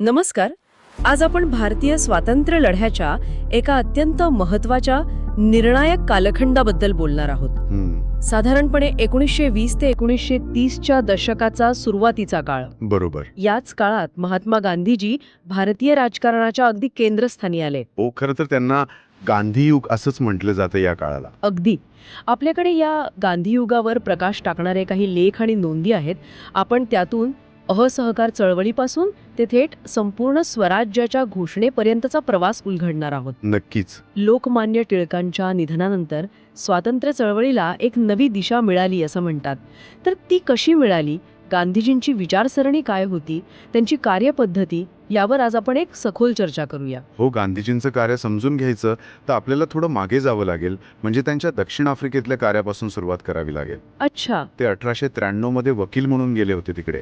नमस्कार. आज आपण भारतीय स्वातंत्र्य लढ्याच्या एका अत्यंत महत्त्वाच्या निर्णायक कालखंडाबद्दल बोलणार आहोत. साधारणपणे एकोणीसशे वीस ते एकोणीसशे तीसच्या दशकाचा सुरुवातीचा काळ. बरोबर. याच काळात महात्मा गांधीजी भारतीय राजकारणाच्या अगदी केंद्रस्थानी आले. हो खरं तर त्यांना गांधी युग असंच म्हटलं जातं या काळाला. अगदी. आपल्याकडे या गांधीयुगावर प्रकाश टाकणारे काही लेख आणि नोंदी आहेत. आपण त्यातून असहकार चळवळीपासून ते थेट संपूर्ण स्वराज्याच्या घोषणेपर्यंतचा प्रवास उलगडणार आहोत. नक्कीच. लोकमान्य टिळकांच्या निधनानंतर स्वातंत्र्य चळवळीला एक नवी दिशा मिळाली असं म्हणतात. तर ती कशी मिळाली? गांधीजींची विचारसरणी काय होती त्यांची कार्यपद्धती यावर आज आपण एक सखोल चर्चा करूया. हो गांधीजींचं कार्य समजून घ्यायचं तर आपल्याला थोडं मागे जावं लागेल म्हणजे त्यांच्या दक्षिण आफ्रिकेतल्या कार्यापासून सुरुवात करावी लागेल. अच्छा. ते अठराशे त्र्याण्णवमध्ये वकील म्हणून गेले होते तिकडे.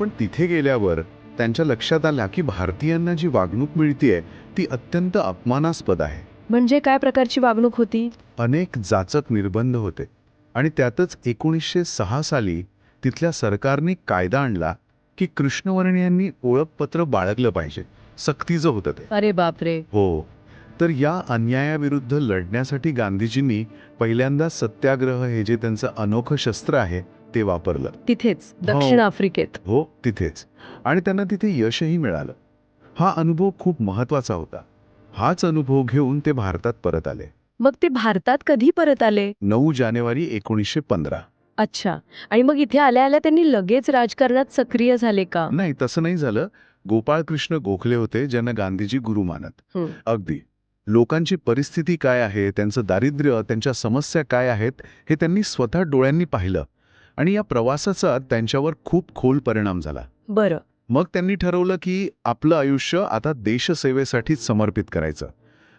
पण तिथे गेल्यावर त्यांच्या लक्षात आल्या की भारतीयांना जी वागणूक मिळतीये ती अत्यंत अपमानास्पद आहे. म्हणजे काय प्रकारची वागणूक होती? अनेक जाचक निर्बंध होते. आणि त्यातच एकोणीसशे सहा साली तिथल्या सरकारने कायदा आणला की कृष्णवर्णियांनी ओळखपत्र बाळगलं पाहिजे. सक्तीचं होतं ते. अरे बापरे. हो. तर या अन्यायाविरुद्ध लढण्यासाठी गांधीजींनी पहिल्यांदा सत्याग्रह हे जे त्यांचं अनोखं शस्त्र आहे ते वापरलं. तिथेच दक्षिण आफ्रिकेत. हो तिथेच. आणि त्यांना तिथे यशही मिळालं. हा अनुभव खूप महत्त्वाचा होता. हाच अनुभव घेऊन ते भारतात परत आले. मग ते भारतात कधी परत आले? नऊ जानेवारी एकोणीसशे पंधरा. अच्छा. आणि मग इथे आल्या आल्या त्यांनी लगेच राजकारणात सक्रिय झाले का? नाही तसं नाही झालं. गोपाळकृष्ण गोखले होते ज्यांना गांधीजी गुरु मानत. हं. अगदी. लोकांची परिस्थिती काय आहे त्यांचं दारिद्र्य त्यांच्या समस्या काय आहेत हे त्यांनी स्वतः डोळ्यांनी पाहिलं. आणि या प्रवासाचा त्यांच्यावर खूप खोल परिणाम झाला. बरं. मग त्यांनी ठरवलं की आपलं आयुष्य आता देशसेवेसाठीच समर्पित करायचं.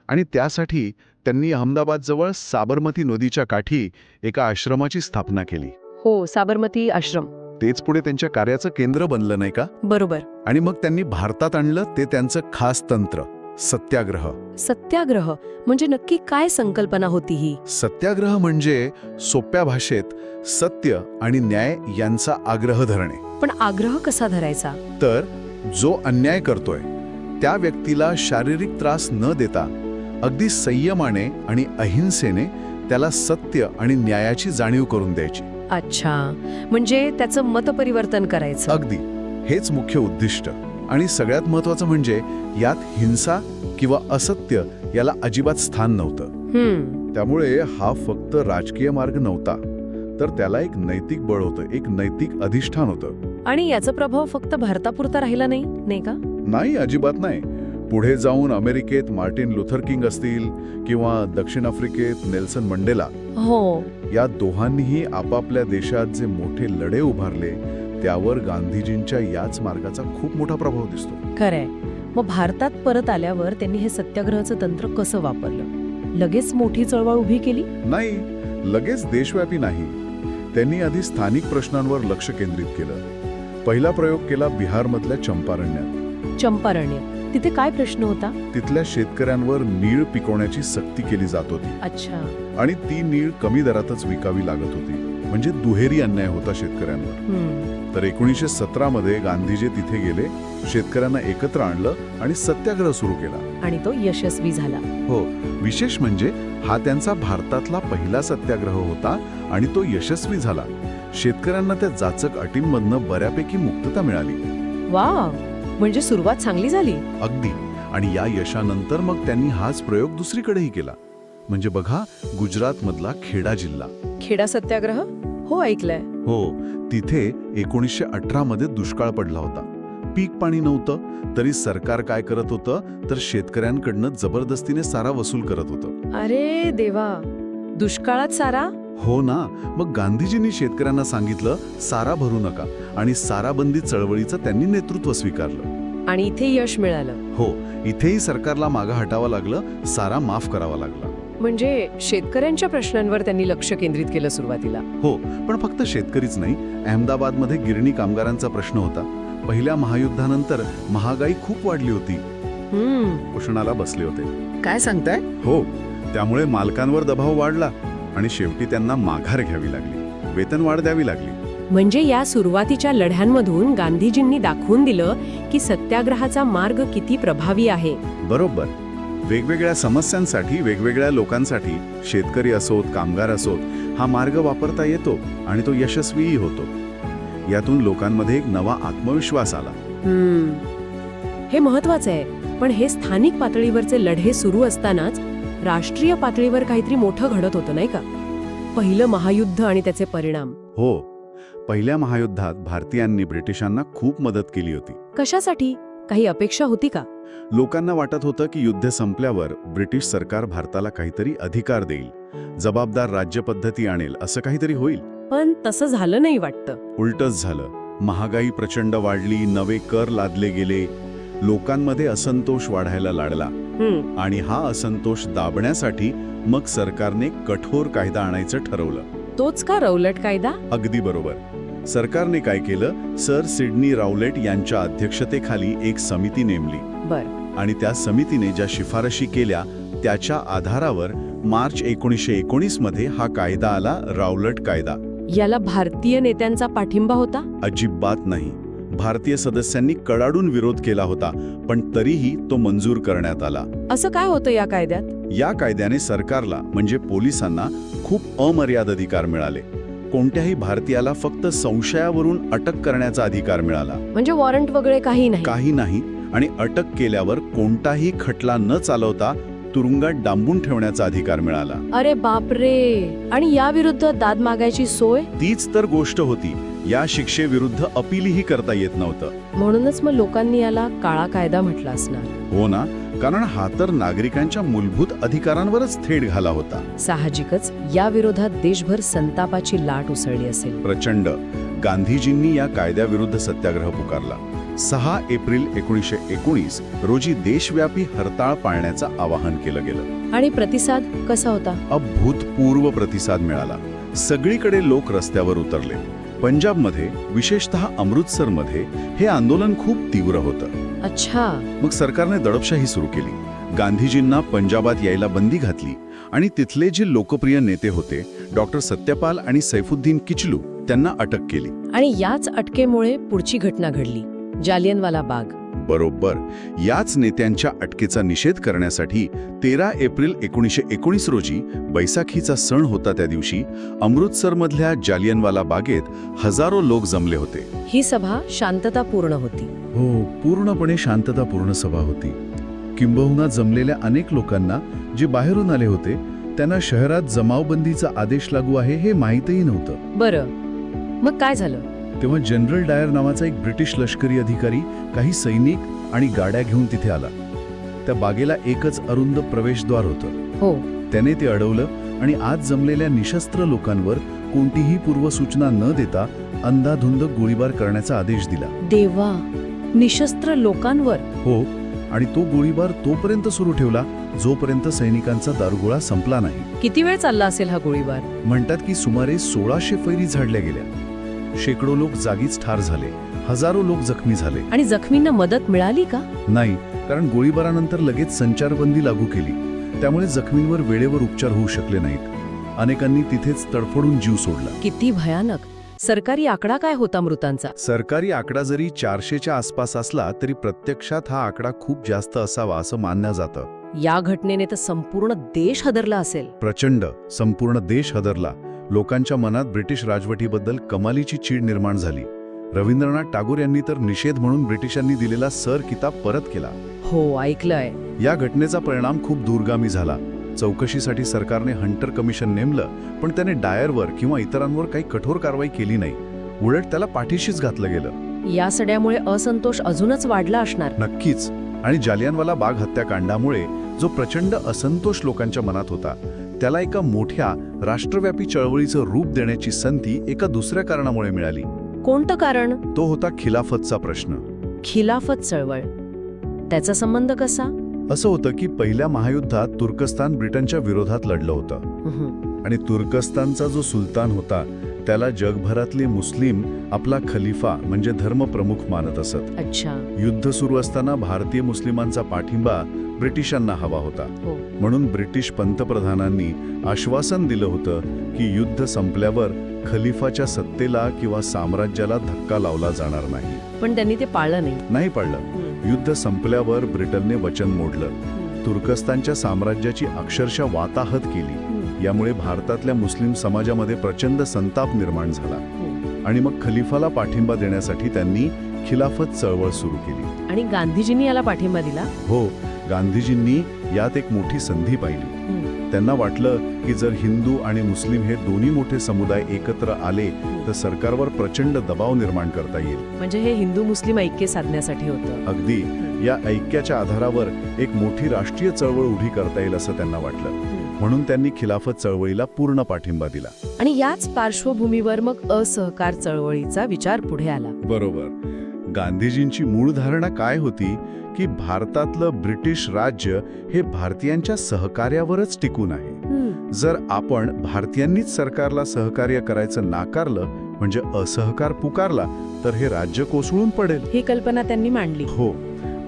आणि त्यासाठी त्यांनी अहमदाबादजवळ साबरमती नदीच्या काठी एका आश्रमाची स्थापना केली. हो साबरमती आश्रम. तेच पुढे त्यांच्या कार्याचं केंद्र बनलं नाही का? बरोबर. आणि मग त्यांनी भारतात आणलं ते त्यांचं खास तंत्र सत्याग्रह. सत्याग्रह म्हणजे नक्की काय संकल्पना होती ही? सत्याग्रह म्हणजे सोप्या भाषेत सत्य आणि न्याय यांचा आग्रह धरणे. पण आग्रह कसा धरायचा? तर जो अन्याय करतोय त्या व्यक्तीला शारीरिक त्रास न देता अगदी संयमाने आणि अहिंसेने त्याला सत्य आणि न्यायाची जाणीव करून द्यायची. अच्छा. म्हणजे त्याचं मतपरिवर्तन करायचं. अगदी. हेच मुख्य उद्दिष्ट. आणि सगळ्यात महत्वाचं म्हणजे यात हिंसा किंवा असत्य याला अजिबात स्थान नव्हतं. हम्म. त्यामुळे हा फक्त राजकीय मार्ग नव्हता. तर त्याला एक नैतिक बळ होतं एक नैतिक अधिष्ठान होतं. आणि याचा प्रभाव फक्त भारतापुरता राहिला नाही नाही का? नाही अजिबात नाही. पुढे जाऊन अमेरिकेत मार्टिन लुथर किंग असतील किंवा दक्षिण आफ्रिकेत नेल्सन मंडेला हो. या दोघांनीही आपापल्या देशात जे मोठे लढे उभारले त्यावर गांधीजींच्या याच मार्गाचा खूप मोठा प्रभाव दिसतो. खरंय. मग भारतात परत आल्यावर त्यांनी हे सत्याग्रहाचं तंत्र कसं वापरलं? लगेच मोठी चळवळ उभी केली? नाही लगेच देशव्यापी नाही. त्यांनी आधी स्थानिक प्रश्नांवर लक्ष केंद्रित केलं. पहिला प्रयोग केला बिहारमधल्या चंपारण्यात. चंपारण्य. तिथे काय प्रश्न होता? तिथल्या शेतकऱ्यांवर नीळ पिकवण्याची सक्ती केली जात होती. अच्छा. आणि ती नीळ कमी दरातच विकावी लागत होती. म्हणजे दुहेरी अन्याय होता शेतकऱ्यांवर. हम्म. तर एकोणीसशे सतरा मध्ये गांधीजी तिथे गेले शेतकऱ्यांना एकत्र आणलं आणि सत्याग्रह सुरू केला. आणि तो यशस्वी झाला. हो. विशेष म्हणजे हा त्यांचा भारतातला पहिला सत्याग्रह होता आणि तो यशस्वी झाला. शेतकऱ्यांना त्या जाचक अटींमधनं बऱ्यापैकी मुक्तता मिळाली. वा म्हणजे सुरुवात चांगली झाली. अगदी. आणि या यशानंतर मग त्यांनी हाच प्रयोग दुसरीकडेही केला. म्हणजे बघा गुजरातमधला खेडा जिल्हा. खेडा सत्याग्रह? हो ऐकलंय. हो तिथे एकोणीसशे अठरा मध्ये दुष्काळ पडला होता. पीक पाणी नव्हतं तरी सरकार काय करत होतं तर शेतकऱ्यांकडनं जबरदस्तीने सारा वसूल करत होतं. अरे देवा! दुष्काळात सारा? हो ना मग गांधीजींनी शेतकऱ्यांना सांगितलं सारा भरू नका. आणि साराबंदी चळवळीचं त्यांनी नेतृत्व स्वीकारलं. आणि इथे यश मिळालं. हो इथेही सरकारला मागं हटावं लागलं सारा माफ करावा लागला. म्हणजे शेतकऱ्यांच्या प्रश्नांवर त्यांनी लक्ष केंद्रित केलं सुरुवातीला. हो पण फक्त शेतकरीच नाही अहमदाबादमध्ये गिरणी कामगारांचा प्रश्न होता. पहिल्या महायुद्धानंतर महागाई खूप वाढली होती. हम्म. उष्णाला बसले होते. काय सांगताय? हो त्यामुळे मालकांवर दबाव वाढला. आणि शेवटी त्यांना माघार घ्यावी लागली. वेतन वाढ द्यावी लागली. म्हणजे या सुरुवातीच्या लढ्यांमधून गांधीजींनी दाखवून दिलं की सत्याग्रहाचा मार्ग किती प्रभावी आहे. बरोबर. वेगवेगळ्या समस्यांसाठी वेगवेगळ्या लोकांसाठी शेतकरी असोत कामगार असोत हा मार्ग वापरता येतो आणि तो यशस्वीही होतो. यातून लोकांमध्ये एक नवा आत्मविश्वास आला. हे महत्वाचं आहे पण हे स्थानिक पातळीवरचे लढे सुरू असतानाच राष्ट्रीय पातळीवर काहीतरी मोठं घडत होतं नाही का? पहिलं महायुद्ध आणि त्याचे परिणाम. हो पहिल्या महायुद्धात भारतीयांनी ब्रिटिशांना खूप मदत केली होती. कशासाठी? काही अपेक्षा होती का? लोकांना वाटत होतं की युद्ध संपल्यावर ब्रिटिश सरकार भारताला काहीतरी अधिकार देईल जबाबदार राज्यपद्धती आणेल असं काहीतरी होईल. पण तसं झालं नाही वाटतं. उलटच झालं. महागाई प्रचंड वाढली नवे कर लादले गेले लोकांमध्ये असंतोष वाढायला लागला. आणि हा असंतोष दाबण्यासाठी मग सरकारने कठोर कायदा आणायचं ठरवलं. तोच का रौलट कायदा? अगदी बरोबर. सरकारने काय केलं? सर सिडनी राऊलेट यांच्या अध्यक्षतेखाली एक समिती नेमली. बर. आणि त्या समितीने ज्या शिफारशी केल्या त्याच्या आधारावर मार्च एकोणीसशे एकोणीसमध्ये हा कायदा आला राऊलट कायदा. याला भारतीय नेत्यांचा पाठिंबा होता? अजिबात नाही. भारतीय सदस्यांनी कडाडून विरोध केला होता पण तरीही तो मंजूर करण्यात आला. असं काय होतं या कायद्यात? या कायद्याने सरकारला म्हणजे पोलिसांना खूप अमर्याद अधिकार मिळाले. कोणत्याही भारतीयाला फक्त संशयावरून अटक करण्याचा अधिकार मिळाला. म्हणजे वॉरंट वगैरे काही नाही? काही नाही आणि अटक केल्यावर कोणताही खटला न चालवता तुरुंगात डांबून ठेवण्याचा अधिकार मिळाला. अरे बापरे! आणि या विरुद्ध दाद मागायची सोय? तीच तर गोष्ट होती. या शिक्षेविरुद्ध अपीलही करता येत नव्हतं. म्हणूनच मग लोकांनी याला काळा कायदा म्हटला असणार. हो ना कारण हा तर नागरिकांच्या मूलभूत अधिकारांवरच थेट घाला होता. साहजिकच या विरोधात देशभर संतापाची लाट उसळली असेल. प्रचंड. गांधीजींनी या कायद्याविरुद्ध सत्याग्रह पुकारला. सहा एप्रिल एकोणीसशे एकोणीस रोजी देशव्यापी हरताळ पाळण्याचं आवाहन केलं गेलं. आणि प्रतिसाद कसा होता? अभूतपूर्व प्रतिसाद मिळाला. सगळीकडे लोक रस्त्यावर उतरले. पंजाबमध्ये विशेषतः अमृतसरमध्ये हे आंदोलन खूप तीव्र होतं. अच्छा. मग सरकारने दडपशाही सुरू केली. गांधीजींना पंजाबात यायला बंदी घातली आणि तिथले जे लोकप्रिय नेते होते डॉक्टर सत्यपाल आणि सैफुद्दीन किचलू त्यांना अटक केली. आणि याच अटकेमुळे पुढची घटना घडली जालियनवाला बाग. बरोबर. याच नेत्यांच्या अटकेचा निषेध करण्यासाठी तेरा एप्रिल एकोणीसशे एकोणीस रोजी बैसाखीचा सण होता त्या दिवशी. अमृतसरमधल्या जालियनवाला बागेत हजारो लोक जमले होते. ही सभा शांततापूर्ण होती. हो पूर्णपणे शांततापूर्ण सभा होती. किंबहुना जमलेल्या अनेक लोकांना जे बाहेरून आले होते त्यांना शहरात जमावबंदीचा आदेश लागू आहे हे माहीतही नव्हतं. बरं. मग काय झालं? तेव्हा जनरल डायर नावाचा एक ब्रिटिश लष्करी अधिकारी काही सैनिक आणि गाड्या घेऊन तिथे आला. त्या बागेला एकच अरुंद प्रवेशद्वार होतं. हो. त्याने ते अडवलं आणि आज जमलेल्या निशस्त्र लोकांवर कोणतीही पूर्वसूचना न देता अंधाधुंद गोळीबार करण्याचा आदेश दिला. देवा निशस्त्र लोकांवर? हो आणि तो गोळीबार तोपर्यंत सुरू ठेवला जोपर्यंत सैनिकांचा दारुगोळा संपला नाही. किती वेळ चालला असेल हा गोळीबार? म्हणतात की सुमारे सोळाशे फैरी झाडल्या गेल्या. शेकडो लोक जागीच ठार झाले. हजारो लोक जखमी झाले. आणि जखमींना मदत मिळाली का? नाही कारण गोळीबारानंतर लगेच संचारबंदी लागू केली. त्यामुळे जखमींवर वेळेवर उपचार होऊ शकले नाहीत. अनेकांनी तिथेच तडफडून जीव सोडला. किती भयानक. सरकारी आकडा काय होता मृतांचा? सरकारी आकडा जरी चारशेच्या आसपास असला तरी प्रत्यक्षात हा आकडा खूप जास्त असावा असं मानलं जातं. या घटनेने तर संपूर्ण देश हदरला असेल. प्रचंड संपूर्ण देश हदरला. लोकांच्या मनात ब्रिटिश राजवटीबद्दल कमालीची चीड निर्माण झाली. रवींद्रनाथ टागोर यांनी तर निषेध म्हणून ब्रिटिशांनी दिलेला सर किताब परत केला. हो ऐकलंय. या घटनेचा परिणाम खूप दूरगामी झाला. चौकशीसाठी सरकारने हंटर कमिशन नेमलं पण त्याने डायरवर किंवा इतरांवर काही कठोर कारवाई केली नाही. उलट त्याला पाठीशीच घातलं गेलं. या सड्यामुळे असंतोष अजूनच वाढला असणार. नक्कीच. आणि जालियनवाला बाग हत्याकांडामुळे जो प्रचंड असंतोष लोकांच्या मनात होता त्याला एका मोठ्या राष्ट्रव्यापी चळवळीचं रूप देण्याची संधी एका दुसऱ्या कारणामुळे मिळाली. कोणतं कारण? तो होता खिलाफतचा प्रश्न. खिलाफत चळवळ. त्याचा संबंध कसा? असं होतं की पहिल्या महायुद्धात तुर्कस्तान ब्रिटनच्या विरोधात लढलं होतं. आणि तुर्कस्तानचा जो सुलतान होता त्याला जगभरातले मुस्लिम आपला खलिफा म्हणजे धर्मप्रमुख मानत असत. अच्छा. युद्ध सुरू असताना भारतीय मुस्लिमांचा पाठिंबा ब्रिटिशांना हवा होता. हो. म्हणून ब्रिटिश पंतप्रधानांनी आश्वासन दिलं होतं की युद्ध संपल्यावर खलिफाच्या सत्तेला किंवा साम्राज्याला धक्का लावला जाणार नाही. पण त्यांनी ते पाळलं नाही. नाही पडलं युद्ध संपल्यावर ब्रिटनने वचन मोडलं. तुर्कस्तानच्या साम्राज्याची अक्षरशः वाताहत केली. यामुळे भारतातल्या मुस्लिम समाजामध्ये प्रचंड संताप निर्माण झाला. आणि मग खलिफाला पाठिंबा देण्यासाठी त्यांनी खिलाफत चळवळ सुरू केली. आणि गांधीजींनी याला पाठिंबा दिला? हो गांधीजींनी यात एक मोठी संधी पाहिली. त्यांना वाटलं की जर हिंदू आणि मुस्लिम हे दोन्ही मोठे समुदाय एकत्र आले तर सरकारवर प्रचंड दबाव निर्माण करता येईल. म्हणजे हे हिंदू मुस्लिम ऐक्य साधण्यासाठी होतं. अगदी. या ऐक्याच्या आधारावर एक मोठी राष्ट्रीय चळवळ उभी करता येईल असं त्यांना वाटलं. म्हणून त्यांनी खिलाफत चळवळीला पूर्ण पाठिंबा दिला. आणि याच पार्श्वभूमीवर मग असहकार चळवळीचा विचार पुढे आला. बरोबर. गांधीजींची मूळ धारणा काय होती? की भारतातलं ब्रिटिश राज्य हे भारतीयांच्या सहकार्यावरच टिकून आहे. जर आपण भारतीयांनीच सरकारला सहकार्य करायचं नाकारलं म्हणजे असहकार पुकारला तर हे राज्य कोसळून पडेल. ही कल्पना त्यांनी मांडली. हो.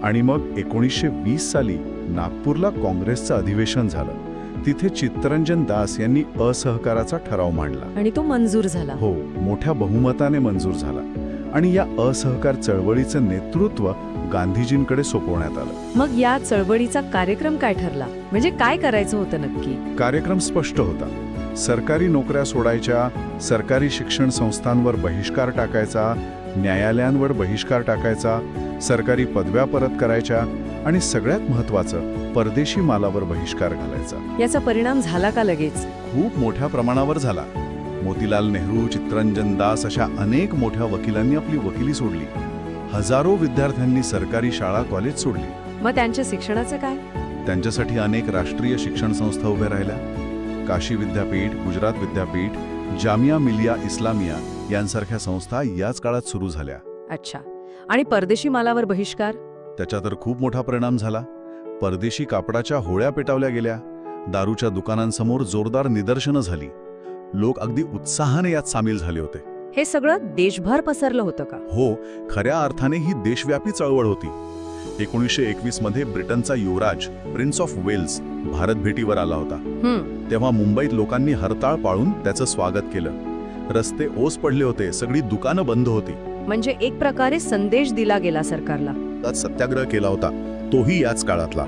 आणि मग एकोणीसशे वीस साली नागपूरला काँग्रेसचं अधिवेशन झालं. तिथे चित्तरंजन दास यांनी असहकाराचा ठराव मांडला. आणि तो मंजूर झाला. हो मोठ्या बहुमताने मंजूर झाला. आणि या असहकार चळवळीचं नेतृत्व गांधीजींकडे सोपवण्यात आलं. मग या चळवळीचा कार्यक्रम काय ठरला? म्हणजे काय करायचं होतं नक्की? कार्यक्रम स्पष्ट होता. सरकारी नोकऱ्या सोडायच्या सरकारी शिक्षण संस्थांवर बहिष्कार टाकायचा न्यायालयांवर बहिष्कार टाकायचा सरकारी पदव्या परत करायच्या आणि सगळ्यात महत्त्वाचं परदेशी मालावर बहिष्कार घालायचा. याचा परिणाम झाला का लगेच? खूप मोठ्या प्रमाणावर झाला. मोतीलाल नेहरू चित्रंजन दास अशा अनेक मोठ्या वकिलांनी आपली वकिली सोडली. हजारो विद्यार्थ्यांनी सरकारी शाळा कॉलेज सोडली. मग त्यांच्या शिक्षणाचं काय? त्यांच्यासाठी अनेक राष्ट्रीय शिक्षण संस्था उभ्या राहिल्या. काशी विद्यापीठ गुजरात विद्यापीठ जामिया मिलिया इस्लामिया यांसारख्या संस्था याच काळात सुरू झाल्या. अच्छा. आणि परदेशी मालावर बहिष्कार? त्याचा तर खूप मोठा परिणाम झाला. परदेशी कापडाच्या होळ्या पेटावल्या गेल्या. दारूच्या दुकानांसमोर जोरदार निदर्शनं झाली. लोक अगदी उत्साहाने यात सामील झाले होते. हे सगळं देशभर पसरलं होतं का? हो खऱ्या अर्थाने ही देशव्यापी चळवळ होती. एकोणीसशे एकवीसमध्ये ब्रिटनचा युवराज प्रिन्स ऑफ वेल्स भारत भेटीवर आला होता. तेव्हा मुंबईत लोकांनी हरताळ पाळून त्याचं स्वागत केलं. रस्ते ओस पडले होते सगळी दुकानं बंद होती. म्हणजे एक प्रकारे संदेश दिला गेला सरकारला. त्यात सत्याग्रह केला होता तोही याच काळातला.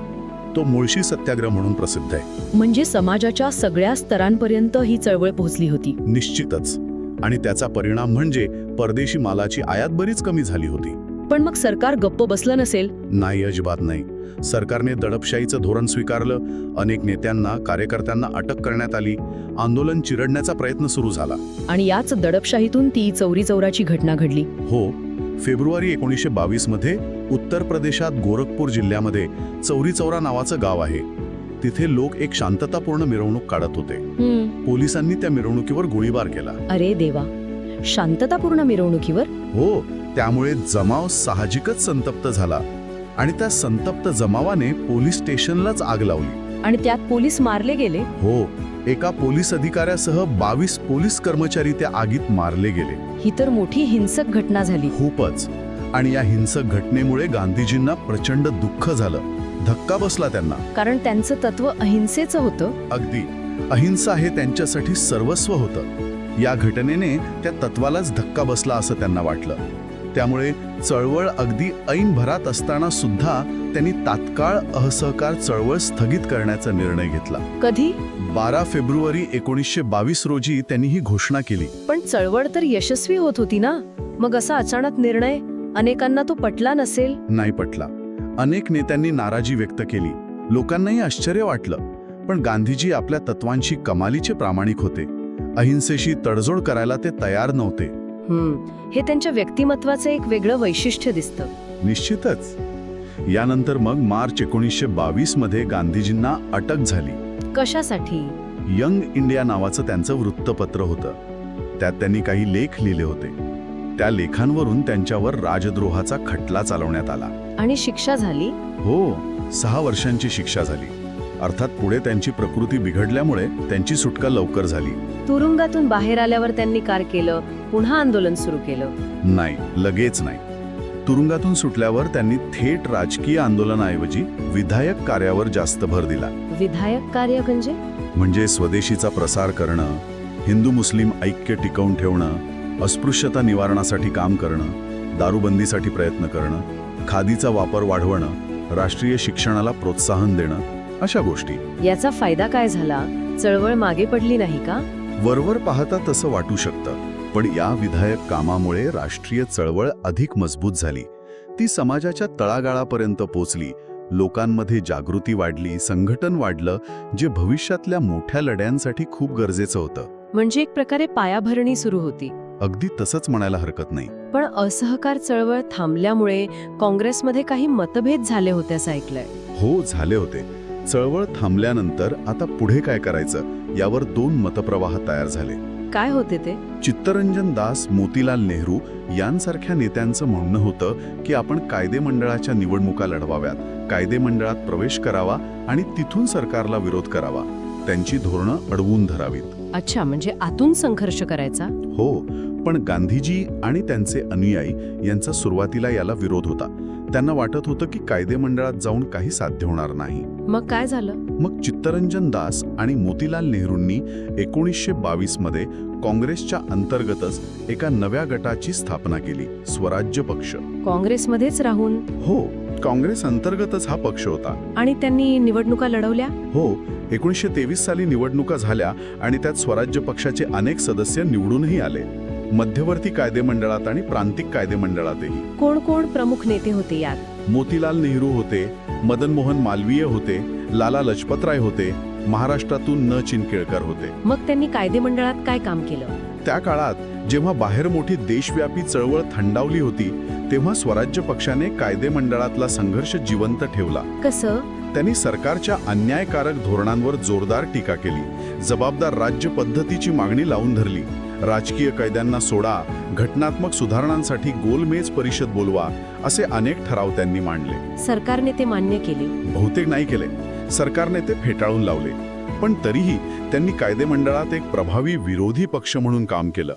तो मुळशी सत्याग्रह म्हणून प्रसिद्ध आहे. म्हणजे समाजाच्या सगळ्या स्तरांपर्यंत ही चळवळ पोहोचली होती. निश्चितच. आणि त्याचा परिणाम म्हणजे परदेशी मालाची आयात बरीच कमी झाली होती. पण मग सरकार गप्प बसलं नसेल? नाही अजिबात नाही. सरकारने दडपशाहीचं धोरण स्वीकारलं. अनेक नेत्यांना कार्यकर्त्यांना अटक करण्यात आली. आंदोलन चिरडण्याचा प्रयत्न सुरू झाला. आणि याच दडपशाहीतून ती चौरी चौराची घटना घडली. हो फेब्रुवारी एकोणीसशे बावीसमध्ये उत्तर प्रदेशात गोरखपूर जिल्ह्यामध्ये चौरी चौरा नावाचं गाव आहे. तिथे लोक एक शांततापूर्ण मिरवणूक काढत होते. पोलिसांनी त्या मिरवणुकीवर गोळीबार केला. अरे देवा. शांततापूर्ण मिरवणुकीवर? हो त्यामुळे जमाव साहजिकच संतप्त झाला आणि त्या संतप्त जमावाने पोलीस स्टेशनलाच आग लावली. आणि त्यात पोलीस मारले गेले? हो एका पोलीस अधिकाऱ्यासह बावीस पोलीस कर्मचारी त्या आगीत मारले गेले. ही तर मोठी हिंसक घटना झाली. खूपच. आणि या हिंसक घटनेमुळे गांधीजींना प्रचंड दुःख झालं. धक्का बसला त्यांना. कारण त्यांचं तत्व अहिंसेचं होतं. अगदी. अहिंसा हे त्यांच्यासाठी सर्वस्व होतं. या घटनेने त्या तत्वालाच धक्का बसला असं त्यांना वाटलं. त्यामुळे चळवळ अगदी ऐन भरात असताना सुद्धा त्यांनी तात्काळ असहकार चळवळ स्थगित करण्याचा निर्णय घेतला. कधी? बारा फेब्रुवारी एकोणीसशे बावीस रोजी त्यांनी ही घोषणा केली. पण चळवळ तर यशस्वी होत होती ना? मग असा अचानक निर्णय अनेकांना तो पटला नसेल? नाही पटला. अनेक नेत्यांनी नाराजी व्यक्त केली. लोकांनाही आश्चर्य वाटलं. पण गांधीजी आपल्या तत्वांशी कमालीचे प्रामाणिक होते. अहिंसेशी तडजोड करायला ते तयार नव्हते. हे त्यांच्या व्यक्तिमत्वाचं एक वेगळं वैशिष्ट्य दिसतं. निश्चितच. यानंतर मग मार्च एकोणीसशे बावीसमध्ये गांधीजींना अटक झाली. कशासाठी? यंग इंडिया नावाचं त्यांचं वृत्तपत्र होतं. त्यात त्यांनी काही लेख लिहिले होते. त्या लेखांवरून त्यांच्यावर राजद्रोहाचा खटला चालवण्यात आला. आणि शिक्षा झाली? हो सहा वर्षांची शिक्षा झाली. अर्थात पुढे त्यांची प्रकृती बिघडल्यामुळे त्यांची सुटका लवकर झाली. तुरुंगातून बाहेर आल्यावर त्यांनी कार केलं पुन्हा आंदोलन सुरू केलं. नाही लगेच नाही. तुरुंगातून सुटल्यावर त्यांनी थेट राजकीय आंदोलनाऐवजी विधायक कार्यावर जास्त भर दिला. विधायक कार्य म्हणजे? म्हणजे स्वदेशीचा प्रसार करणं हिंदू मुस्लिम ऐक्य टिकवून ठेवणं अस्पृश्यता निवारणासाठी काम करणं दारूबंदीसाठी प्रयत्न करणं खादीचा वापर वाढवणं राष्ट्रीय शिक्षणाला प्रोत्साहन देणं अशा गोष्टी. याचा फायदा काय झाला? चळवळ मागे पडली नाही का? वरवर पाहता तसं वाटू शकतं पण या विधायक कामामुळे राष्ट्रीय चळवळ अधिक मजबूत झाली. ती समाजाच्या तळागाळापर्यंत पोचली लोकांमध्ये जागृती वाढली संघटन वाढलं जे भविष्यातल्या मोठ्या लढ्यांसाठी खूप गरजेचं होतं. म्हणजे एक प्रकारे पायाभरणी सुरू होती. अगदी तसंच म्हणायला हरकत नाही. पण असहकार चळवळ थांबल्यामुळे काँग्रेसमध्ये काही मतभेद झाले होते असं ऐकलंय. हो झाले होते. चळवळ थांबल्यानंतर आता पुढे काय करायचं यावर दोन मतप्रवाह तयार झाले. काय होते ते? चित्तरंजन दास मोतीलाल नेहरू यांसारख्या नेत्यांचं म्हणणं होतं की आपण कायदे मंडळाच्या निवडणुका लढवाव्यात. कायदे मंडळात प्रवेश करावा आणि तिथून सरकारला विरोध करावा. त्यांची धोरणं अडवून धरावीत. अच्छा म्हणजे आतून संघर्ष करायचा? हो. पण गांधीजी आणि त्यांचे अनुयायी यांचा सुरुवातीला याला विरोध होता. त्यांना वाटत होतं की कायदे मंडळात जाऊन काही साध्य होणार नाही. मग काय झालं? मग चित्तरंजन दास आणि मोतीलाल नेहरूंनी एकोणीसशे बावीसमध्ये काँग्रेसच्या अंतर्गतच एका नव्या गटाची स्थापना केली स्वराज्य पक्ष. काँग्रेसमध्येच राहून? हो काँग्रेस अंतर्गतच हा पक्ष होता. आणि त्यांनी निवडणुका लढवल्या? हो एकोणीसशे तेवीस साली निवडणुका झाल्या आणि त्यात स्वराज्य पक्षाचे अनेक सदस्य निवडूनही आले. मध्यवर्ती कायदे मंडळात आणि प्रांतिक कायदे मंडळातही. कोण कोण प्रमुख नेते होते यात? मोतीलाल नेहरू होते मदन मोहन मालवीय होते लाला लजपतराय होते महाराष्ट्रातून न चिनकेळकर होते. मग त्यांनी कायदे मंडळात काय काम केलं? त्या काळात जेव्हा बाहेर मोठी देशव्यापी चळवळ थंडावली होती तेव्हा स्वराज्य पक्षाने कायदे मंडळातला संघर्ष जिवंत ठेवला. कसं? त्यांनी सरकारच्या अन्यायकारक धोरणांवर जोरदार टीका केली. जबाबदार राज्य पद्धतीची मागणी लावून धरली. राजकीय कैद्यांना सोडा घटनात्मक सुधारणांसाठी गोलमेज परिषद बोलवा असे अनेक ठराव त्यांनी मांडले. सरकारने ते मान्य केले. बहुतेक नाही केले. सरकारने ते फेटाळून लावले. पण तरीही त्यांनी कायदे मंडळात एक प्रभावी विरोधी पक्ष म्हणून काम केलं.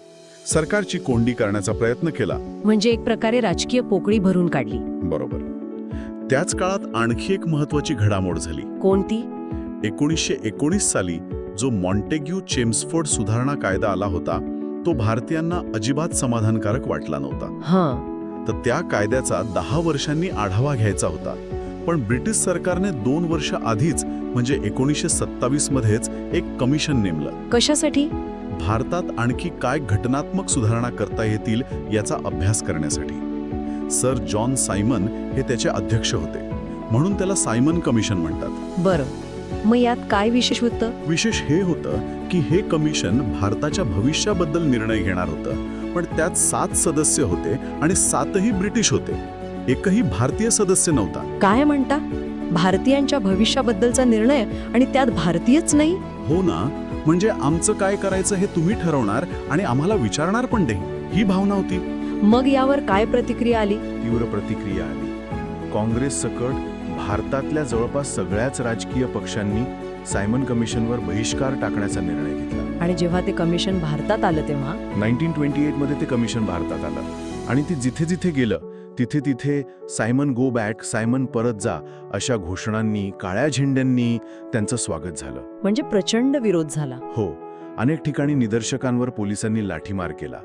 सरकारची कोंडी करण्याचा प्रयत्न केला. म्हणजे एक प्रकारे राजकीय पोकळी भरून काढली. बरोबर. त्याच काळात आणखी एक महत्वाची घडामोड झाली. कोणती? एकोणीसशे एकोणीस साली जो मॉन्टेग्यू चेम्सफोर्ड सुधारणा कायदा आला होता तो भारतीयांना अजिबात समाधानकारक वाटला नव्हता. हां. तर त्या कायद्याचा दहा वर्षांनी आढावा घ्यायचा होता. पण ब्रिटिश सरकारने दोन वर्ष आधीच म्हणजे एकोणीसशे सत्तावीस मध्येच एक कमिशन नेमलं. कशासाठी? भारतात आणखी काय घटनात्मक सुधारणा करता येतील याचा अभ्यास करण्यासाठी. सर जॉन सायमन हे त्याचे अध्यक्ष होते. म्हणून त्याला सायमन कमिशन म्हणतात. बरं. मग यात काय विशेष होतं? विशेष हे होतं की हे कमिशन भारताच्या भविष्याबद्दल निर्णय घेणार होतं. पण त्यात सात सदस्य होते आणि सातही ब्रिटिश होते. एकही भारतीय सदस्य नव्हता. काय म्हणता? भारतीयांच्या भविष्याबद्दलचा निर्णय आणि त्यात भारतीयच नाही? हो ना. म्हणजे आमचं काय करायचं हे तुम्ही ठरवणार आणि आम्हाला विचारणार पण नाही. ही भावना होती. मग यावर काय प्रतिक्रिया आली? तीव्र प्रतिक्रिया आली. काँग्रेस सकट भारतातल्या जवळपास सगळ्याच राजकीय पक्षांनी सायमन कमिशनवर बहिष्कार टाकण्याचा निर्णय घेतला. आणि जेव्हा ते कमिशन भारतात आलं तेव्हा? नाईन्टीन ट्वेंटी एटमध्ये ते कमिशन भारतात आलं. आणि ते जिथे जिथे गेलं तिथे तिथे सायमन गो बॅक सायमन परत जा अशा घोषणांनी काळ्या झेंड्यांनी त्यांचं स्वागत झालं. म्हणजे प्रचंड विरोध झाला. हो. अनेक ठिकाणी निदर्शकांवर पोलिसांनी लाठीमार केला.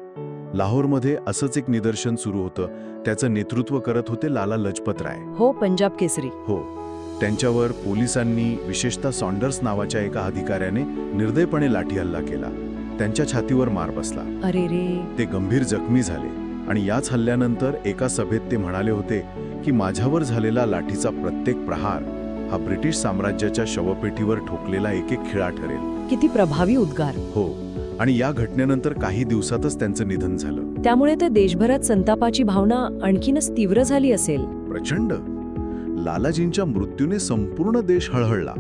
लाहोरमध्ये असंच एक निदर्शन सुरू होतं. त्याचं नेतृत्व करत होते लाला लजपत राय. हो पंजाब केसरी. हो. त्यांच्यावर पोलिसांनी विशेषतः सॉन्डर्स नावाच्या एका अधिकाऱ्याने निर्दयपणे लाठी हल्ला केला. त्यांच्या छातीवर मार बसला. अरे रे. ते गंभीर जखमी झाले आणि याच हल्ल्यानंतर एका सभेत ते म्हणाले होते की माझ्यावर झालेला लाठीचा प्रत्येक प्रहार हा ब्रिटिश साम्राज्याच्या शवपेटीवर ठोकलेला एक एक खिळा ठरेल. किती प्रभावी उद्गार. हो. आणि या घटनेनंतर काही दिवसातच त्यांचं निधन झालं. त्यामुळे तर देशभरात संतापाची भावना आणखीनच तीव्र झाली असेल. प्रचंड. लालाजींच्या मृत्यूने संपूर्ण देश हळहळला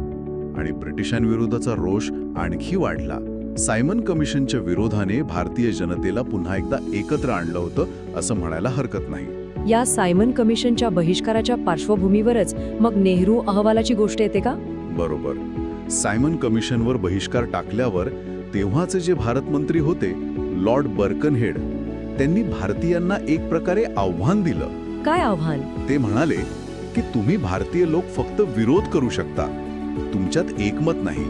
आणि ब्रिटिशांविरोधाचा रोष आणखी वाढला. सायमन कमिशनच्या विरोधाने भारतीय जनतेला पुन्हा एकदा एकत्र आणलं होतं असं म्हणायला हरकत नाही. या सायमन कमिशनच्या बहिष्काराच्या पार्श्वभूमीवरच मग नेहरू अहवालाची गोष्ट येते का? बरोबर. सायमन कमिशनवर बहिष्कार टाकल्यावर तेव्हाचे जे भारत मंत्री होते लॉर्ड बर्कनहेड त्यांनी भारतीयांना एक प्रकारे आव्हान दिलं. काय आव्हान? ते म्हणाले की तुम्ही भारतीय लोक फक्त विरोध करू शकता. तुमच्यात एकमत नाही.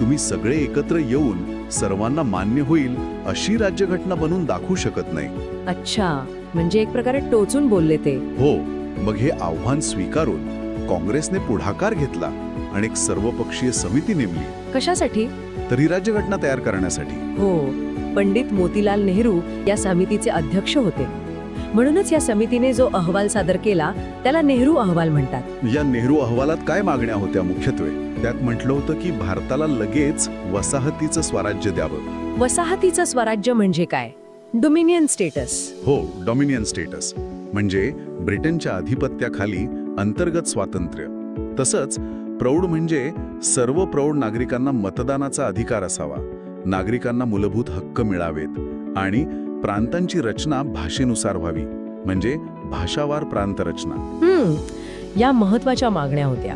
तुम्ही सगळे एकत्र येऊन सर्वांना मान्य होईल अशी राज्यघटना बनवून दाखवू शकत नाही. अच्छा. म्हणजे एक प्रकारे टोचून बोलले ते. हो. मग हे आव्हान स्वीकारून काँग्रेसने पुढाकार घेतला आणि एक सर्वपक्षीय समिती नेमली. कशासाठी? तर राज्यघटना तयार करण्यासाठी. हो पंडित मोतीलाल नेहरू या समितीचे अध्यक्ष होते. म्हणूनच या समितीने जो अहवाल सादर केला त्याला नेहरू अहवाल म्हणतात. या नेहरू अहवालात काय मागण्या होत्या मुख्यत्वे? त्यात म्हटलं होतं की भारताला लगेच वसाहतीचं स्वराज्य द्यावं. वसाहतीचं स्वराज्य म्हणजे काय? Dominion status. हो डॉमिनियन स्टेटस. म्हणजे ब्रिटनच्या अधिपत्याखाली अंतर्गत स्वातंत्र्य. तसंच प्रौढ म्हणजे सर्व प्रौढ नागरिकांना मतदानाचा अधिकार असावा. नागरिकांना मूलभूत हक्क मिळावेत आणि प्रांतांची रचना भाषेनुसार व्हावी म्हणजे भाषावार प्रांत रचना. हम्म या महत्त्वाच्या मागण्या होत्या.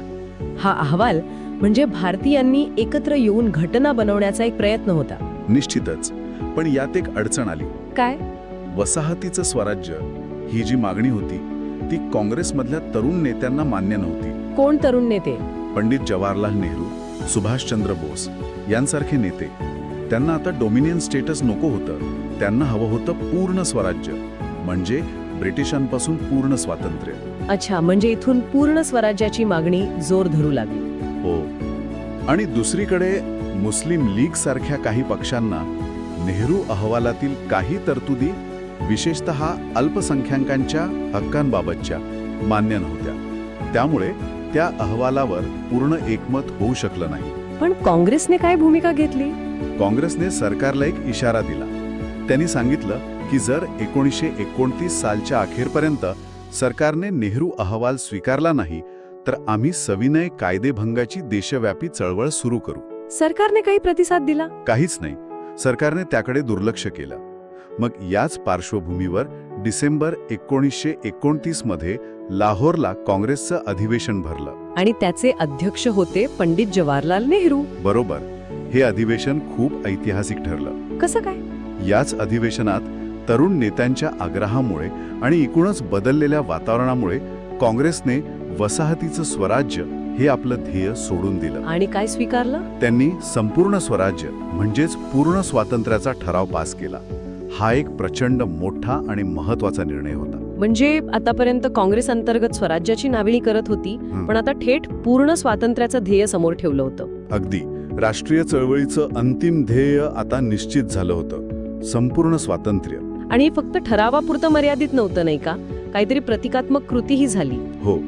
हा अहवाल म्हणजे भारतीयांनी एकत्र येऊन घटना बनवण्याचा एक प्रयत्न होता. निश्चितच पण यात एक अडचण आली. काय? वसाहतीचं स्वराज्य ही जी मागणी होती ती काँग्रेसमधल्या तरुण नेत्यांना मान्य नव्हती. कोण तरुण नेते? पंडित जवाहरलाल नेहरू सुभाषचंद्र बोस यांसारखे नेते. त्यांना आता डोमिनियन स्टेटस नको होतं. त्यांना हवं होतं पूर्ण स्वराज्य. म्हणजे ब्रिटिशांपासून पूर्ण स्वातंत्र्य. अच्छा म्हणजे इथून पूर्ण स्वराज्याची मागणी जोर धरू लागली. हो. आणि दुसरीकडे मुस्लिम लीग सारख्या काही पक्षांना नेहरू अहवालातील काही तरतुदी विशेषत अल्पसंख्याकांच्या हक्कांबाबतच्या मान्य नव्हत्या. त्यामुळे त्या अहवालावर पूर्ण एकमत होऊ शकलं नाही. पण काँग्रेसने काय भूमिका घेतली? काँग्रेसने सरकारला एक इशारा दिला. त्यांनी सांगितलं की जर एकोणीसशे एकोणतीस सालच्या अखेरपर्यंत सरकारने नेहरू अहवाल स्वीकारला नाही तर आम्ही सविनय कायदेभंगाची देशव्यापी चळवळ सुरू करू. सरकारने काही प्रतिसाद दिला? काहीच नाही. सरकारने त्याकडे दुर्लक्ष केलं. मग याच पार्श्वभूमीवर डिसेंबर एकोणीसशे एकोणतीसमध्ये लाहोरला काँग्रेसचं अधिवेशन भरलं. आणि त्याचे अध्यक्ष होते पंडित जवाहरलाल नेहरू. बरोबर. हे अधिवेशन खूप ऐतिहासिक ठरलं. कसं काय? याच अधिवेशनात तरुण नेत्यांच्या आग्रहामुळे आणि एकूणच बदललेल्या वातावरणामुळे काँग्रेसने वसाहतीचं स्वराज्य हे आपलं ध्येय सोडून दिलं. आणि काय स्वीकारलं? त्यांनी संपूर्ण स्वराज्य म्हणजेच पूर्ण स्वातंत्र्याचा ठराव पास केला. हा एक प्रचंड मोठा आणि महत्त्वाचा निर्णय होता. म्हणजे आतापर्यंत काँग्रेस अंतर्गत स्वराज्याची नाविणी करत होती. पण आता थेट पूर्ण स्वातंत्र्याचं ध्येय समोर ठेवलं होतं. अगदी. राष्ट्रीय चळवळीचं अंतिम ध्येय आता निश्चित झालं होतं. संपूर्ण स्वातंत्र्य. आणि हे फक्त ठरावापुरतं मर्यादित नव्हतं नाही का? काहीतरी प्रतिकात्मक कृतीही झाली. हो.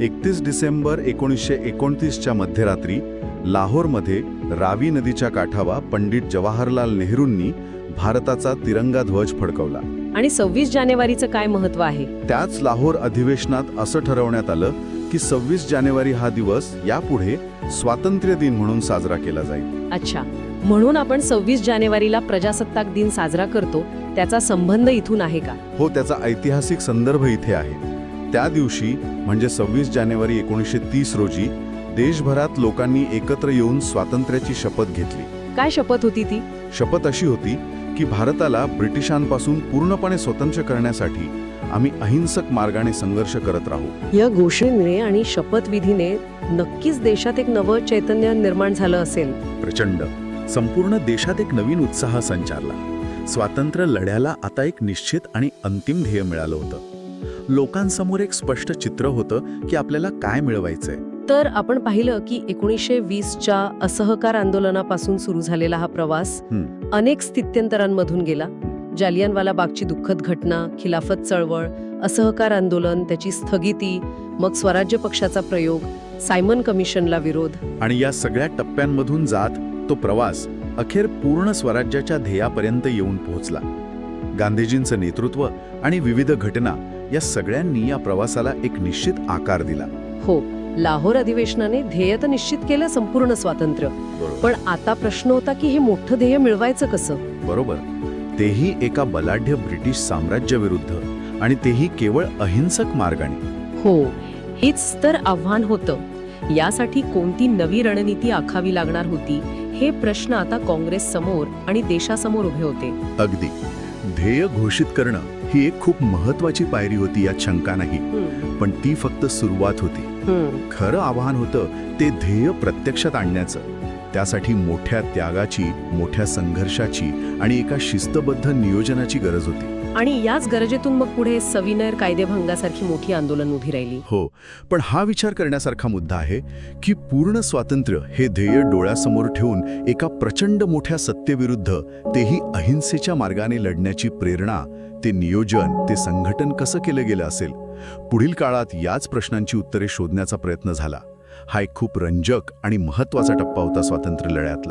एकतीस डिसेंबर एकोणीसशे एकोणतीसच्या मध्यरात्री लाहोरमध्ये रावी नदीच्या काठावा पंडित जवाहरलाल नेहरूंनी भारताचा तिरंगा ध्वज फडकवला. आणि सव्वीस जानेवारीचं काय महत्त्व आहे? त्याच लाहोर अधिवेशनात असं ठरवण्यात आलं की सव्वीस जानेवारी हा दिवस यापुढे स्वातंत्र्य दिन म्हणून साजरा केला जाईल. अच्छा. म्हणून आपण सव्वीस जानेवारीला प्रजासत्ताक दिन साजरा करतो त्याचा संबंध इथून आहे का? हो त्याचा ऐतिहासिक संदर्भ इथे आहे. त्या दिवशी म्हणजे सव्वीस जानेवारी एकोणीसशे तीस रोजी देशभरात लोकांनी एकत्र येऊन स्वातंत्र्याची शपथ घेतली. काय शपथ होती ती? शपथ अशी होती की भारताला ब्रिटिशांपासून पूर्णपणे स्वतंत्र करण्यासाठी आम्ही अहिंसक मार्गाने संघर्ष करत राहू. या घोषणेने आणि शपथविधीने नक्कीच देशात एक नवं चैतन्य निर्माण झालं असेल. प्रचंड. संपूर्ण देशात एक नवीन उत्साह संचारला. स्वातंत्र्य लढ्याला आता एक निश्चित आणि अंतिम ध्येय मिळालं होतं. लोकांसमोर एक स्पष्ट चित्र होतं की आपल्याला काय मिळवायचंय. तर आपण पाहिलं की एकोणीसशे वीसच्या असहकार आंदोलनापासून सुरू झालेला हा प्रवास. अनेक स्थित्यंतरांमधून गेला. जालियनवाला बागची दुःखद घटना खिलाफत चळवळ असहकार आंदोलन त्याची स्थगिती मग स्वराज्य पक्षाचा प्रयोग सायमन कमिशनला विरोध. आणि या सगळ्या टप्प्यांमधून जात तो प्रवास अखेर पूर्ण स्वराज्याच्या ध्येयापर्यंत येऊन पोहोचला. गांधीजींचं नेतृत्व आणि विविध घटना या सगळ्यांनी या प्रवासाला एक निश्चित आकार दिला. हो. लाहोर अधिवेशनाने ध्येय तर निश्चित केलं संपूर्ण स्वातंत्र्य. पण आता प्रश्न होता की हे मोठं ध्येय मिळवायचं कसं? बरोबर. तेही एका बलाढ्य ब्रिटिश साम्राज्याविरुद्ध आणि तेही केवळ अहिंसक मार्गाने. हो हेच तर आव्हान होतं. यासाठी कोणती नवी रणनीती आखावी लागणार होती हे प्रश्न आता काँग्रेस समोर आणि देशासमोर उभे होते. अगदी. ध्येय घोषित करणं ही एक खूप महत्वाची पायरी होती यात शंका नाही. पण ती फक्त सुरुवात होती. खरं आव्हान होतं ते ध्येय प्रत्यक्षात आणण्याचं. त्यासाठी मोठ्या त्यागाची मोठ्या संघर्षाची आणि एका शिस्तबद्ध नियोजनाची गरज होती. आणि याच गरजेतून मग पुढे सविनयर कायदेभंगासारखी मोठी आंदोलन उभी राहिली. हो पण हा विचार करण्यासारखा मुद्दा आहे की पूर्ण स्वातंत्र्य हे ध्येय डोळ्यासमोर ठेवून एका प्रचंड मोठ्या सत्तेविरुद्ध तेही अहिंसेच्या मार्गाने लढण्याची प्रेरणा ते नियोजन ते संघटन कसं केलं गेलं असेल पुढील काळात याच प्रश्नांची उत्तरे शोधण्याचा प्रयत्न झाला. हा एक खूप रंजक आणि महत्त्वाचा टप्पा होता स्वातंत्र्य लढ्यातला